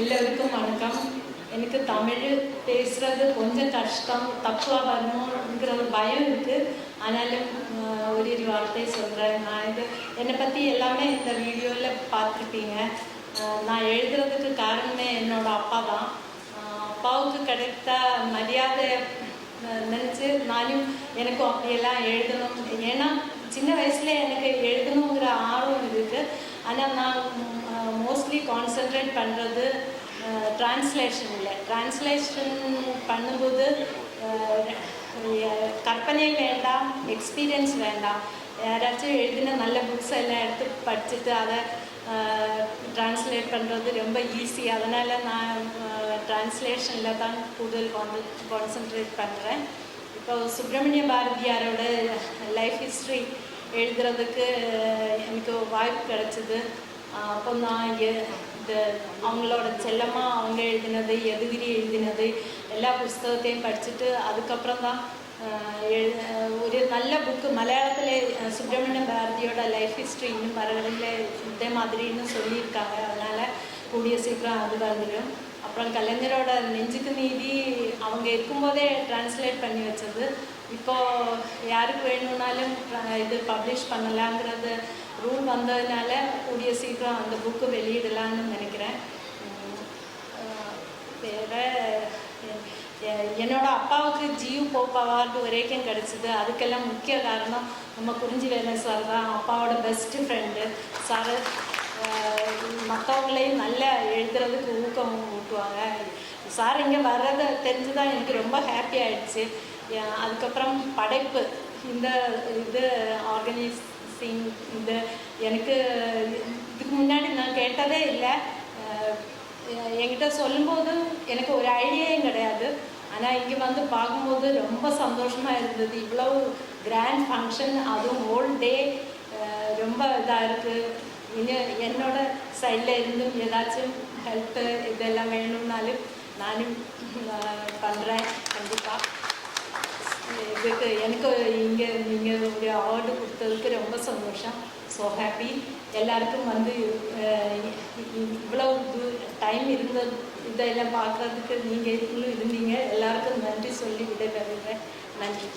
எல்லோருக்கும் வணக்கம். எனக்கு தமிழ் பேசுகிறது கொஞ்சம் கஷ்டம் தப்பாக வரணுங்கிற ஒரு பயம் இருக்குது ஆனாலும் ஒரு ஒரு வார்த்தை சொல்கிறேன் நான் இது என்னை பற்றி எல்லாமே இந்த வீடியோவில் பார்த்துருப்பீங்க. நான் எழுதுறதுக்கு காரணமே என்னோடய அப்பா தான். அப்பாவுக்கு கிடைத்த மரியாதை நினச்சி நானும் எனக்கும் அப்படியெல்லாம் எழுதணும். ஏன்னா சின்ன வயசுல எனக்கு எழுதணுங்கிற ஆர்வம் ஆனால் நான் மோஸ்ட்லி கான்சென்ட்ரேட் பண்ணுறது டிரான்ஸ்லேஷனில் டிரான்ஸ்லேஷன் பண்ணும்போது கற்பனை வேண்டாம் எக்ஸ்பீரியன்ஸ் வேண்டாம். யாராச்சும் எழுதின நல்ல புக்ஸ் எல்லாம் எடுத்து படிச்சுட்டு அதை டிரான்ஸ்லேட் பண்ணுறது ரொம்ப ஈஸி அதனால் நான் டிரான்ஸ்லேஷனில் தான் கூடுதல் கான்சென்ட்ரேட் பண்ணுறேன் இப்போ சுப்பிரமணிய பாரதியாரோட லைஃப் ஹிஸ்ட்ரி எழுதுறதுக்கு எனக்கு வாய்ப்பு கிடச்சிது. அப்போ நான் எ- இந்த அவங்களோட செல்லமாக அவங்க எழுதினது எதுகிரி எழுதினது எல்லா புஸ்தகத்தையும் படிச்சுட்டு அதுக்கப்புறம் தான் எழு- ஒரு நல்ல புக்கு மலையாளத்தில் சுப்பிரமணிய பாரதியோட லைஃப் ஹிஸ்ட்ரி இன்னும் வரவில்லை இதே மாதிரின்னு சொல்லியிருக்காங்க. அதனால் கூடிய சீக்கிரம் அது வந்துடும். அப்புறம் கலைஞரோட நெஞ்சுக்கு நீதி அவங்க இருக்கும்போதே டிரான்ஸ்லேட் பண்ணி வச்சது. இப்போ யாருக்கு வேணும்னாலும் இது பப்ளிஷ் பண்ணலாங்கிறது ரூல் வந்ததுனால கூடிய சீக்கிரம் அந்த புக்கு வெளியிடலான்னு நினைக்கிறேன். வேறு வேற என்னோட அப்பாவுக்கு ஜியு போப் அவார்டு வரைக்கும் கிடச்சிது. அதுக்கெல்லாம் முக்கிய காரணம் நம்ம குறிஞ்சி வேலை சார் தான். அப்பாவோட பெஸ்ட்டு ஃப்ரெண்டு சார் மற்றவங்களையும் நல்ல எழுதுறதுக்கு ஊக்கமும் ஊட்டுவாங்க. சார் இங்கே வர்றதை தெரிஞ்சு தான் எனக்கு ரொம்ப ஹாப்பி ஆகிடுச்சு அதுக்கப்புறம் படைப்பு இந்த இது ஆர்கனைசிங் இந்த எனக்கு இதுக்கு முன்னாடி நான் கேட்டதே இல்லை. என்கிட்ட சொல்லும்போது எனக்கு ஒரு ஐடியாவும் கிடையாது. ஆனால் இங்கே வந்து பார்க்கும்போது ரொம்ப சந்தோஷமாக இருந்தது. இவ்வளோ கிராண்ட் ஃபங்க்ஷன் அதுவும் ஹோல் டே ரொம்ப இதாக இருக்குது இனி என்னோட சைடில் இருந்தும் ஏதாச்சும் ஹெல்ப்பு இதெல்லாம் வேணும்னாலும் நானும் பண்ணுறேன் கண்டிப்பாக இதுக்கு எனக்கு இங்கே நீங்கள் ஒரு அவார்டு கொடுத்ததுக்கு ரொம்ப சந்தோஷம் ஸோ ஹாப்பி எல்லாருக்கும் வந்து இவ்வளோ டைம் இருந்தது இதெல்லாம் பார்க்குறதுக்கு நீங்கள் இருந்தீங்க எல்லாருக்கும் நன்றி சொல்லி விடைபெறுகிறேன் நன்றி